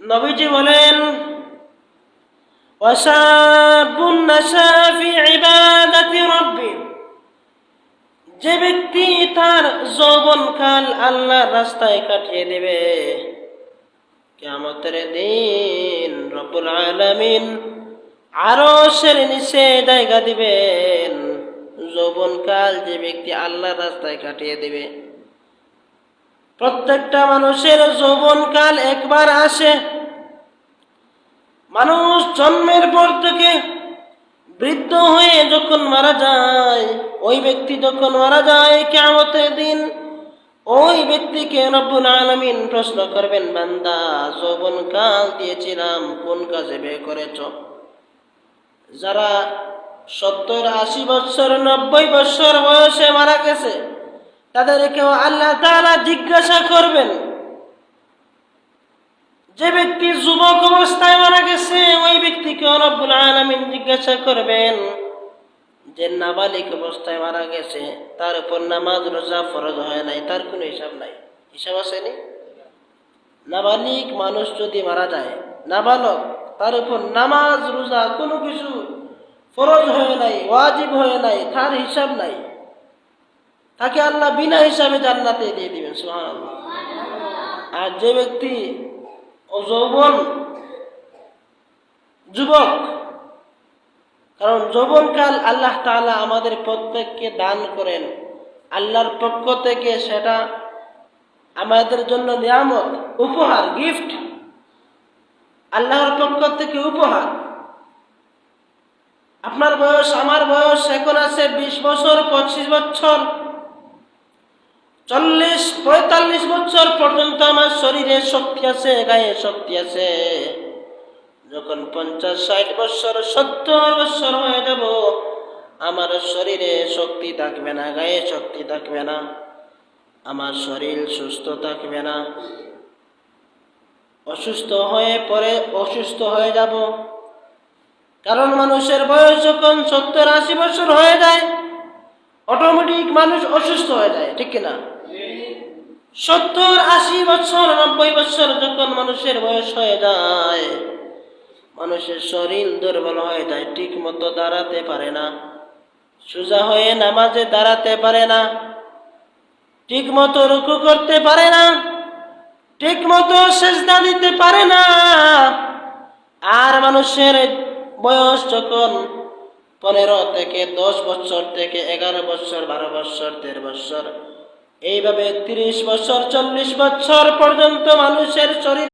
নবীজি বলেন যে ব্যক্তি তার যৌবনকাল আল্লাহ রাস্তায় কাটিয়ে দেবে কেমতের দিন রবুল আলমিন আরও সের নিচে জায়গা দিবেন। যৌবনকাল যে ব্যক্তি আল্লাহ রাস্তায় কাটিয়ে দেবে। প্রত্যেকটা মানুষের যৌবনকাল একবার আসে। মানুষ জন্মের পর থেকে বৃদ্ধ হয়ে যখন মারা যায়, ওই ব্যক্তি যখন মারা যায় কেমতের দিন, ওই ব্যক্তিকে রব্বুল আলমিন প্রশ্ন করবেন, বান্দা যৌবন কাল দিয়েছিলাম, কোন কাজে বে করেছ? যারা সত্তর আশি বছর, নব্বই বছর বয়সে মারা গেছে তাদেরকেও আল্লাহ তাআলা জিজ্ঞাসা করবেন, যে ব্যক্তি যুবক অবস্থায় মারা গেছে, ওই ব্যক্তিকে রব্বুল আলামিন জিজ্ঞাসা করবেন যে নাবালিক অবস্থায় মারা গেছে, তার উপর নামাজ, রোজা ফরজ হয় নাই, তার কোনো হিসাব নাই। হিসাব আসেনি? নাবালিক মানুষ যদি মারা যায়, নাবালক, তার উপর নামাজ, রোজা কোনো কিছু ফরজ হয়ে নাই, ওয়াজিব হয়ে নাই, তার হিসাব নাই। তাকে আল্লাহ বিনা হিসাবে জান্নাতে দিয়ে দিবেন, সুবহানাল্লাহ। আর যে ব্যক্তি যৌবন, যুবক, কারণ যৌবনকাল আল্লাহ তালা আমাদের প্রত্যেককে দান করেন। আল্লাহর পক্ষ থেকে সেটা আমাদের জন্য নিয়ামত, উপহার গিফট আল্লাহর পক্ষ থেকে উপহার। আপনার বয়স, আমার বয়স এখন আছে বিশ বছর, পঁচিশ বছর। চল্লিশ, পঁয়তাল্লিশ বছর পর্যন্ত আমার শরীরে শক্তি আছে, গায়ে শক্তি আছে। যখন পঞ্চাশ, ষাট বছর, সত্তর বছর হয়ে যাব, আমার শরীরে শক্তি থাকবে না, গায়ে শক্তি থাকবে না, আমার শরীর সুস্থ থাকবে না। অসুস্থ হয়ে পরে অসুস্থ হয়ে যাব। কারণ মানুষের বয়স যখন সত্তর, আশি বছর হয়ে যায় অটোমেটিক মানুষ অসুস্থ হয়ে যায়, ঠিক কিনা? সত্তর, আশি বছর, নব্বই বছর যখন মানুষের বয়স হয়ে যায়, মানুষের শরীর দুর্বল হয়ে যায় ঠিক মতো দাঁড়াতে পারে না, সোজা হয়ে নামাজে দাঁড়াতে পারে না ঠিক মতো রুকু করতে পারে না ঠিক মতো সেজদা দিতে পারে না, আর মানুষের বয়স যখন পনেরো থেকে দশ বছর থেকে এগারো বছর, বারো বছর, দেড় বছর এইভাবে তিরিশ বছর চল্লিশ বছর পর্যন্ত মানুষের শরীর